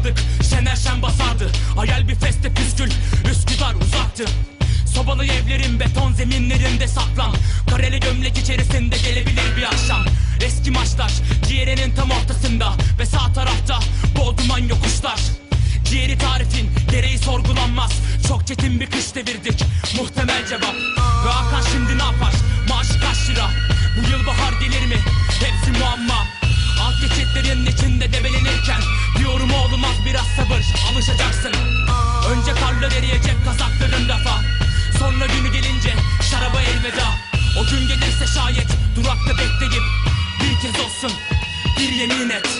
sardık Şener şen basardı. Hayal bir feste püskül Üsküdar uzaktı. Sobalı evlerin beton zeminlerinde saklan. Kareli gömlek içerisinde gelebilir bir akşam. Eski maçlar ciğerinin tam ortasında Ve sağ tarafta bol duman yokuşlar. Ciğeri tarifin gereği sorgulanmaz. Çok çetin bir kış devirdik. Muhtemel cevap. Ve Hakan şimdi ne yapar? Maaşı kaç lira? Bu yıl bahar gelir mi? Hepsi muamma. Alt geçitlerin içinde debelenirken Alışacaksın. Önce karlar eriyecek kazakların rafa. Sonra günü gelince şaraba elveda. O gün gelirse şayet durakta bekleyip Bir kez olsun bir yemin et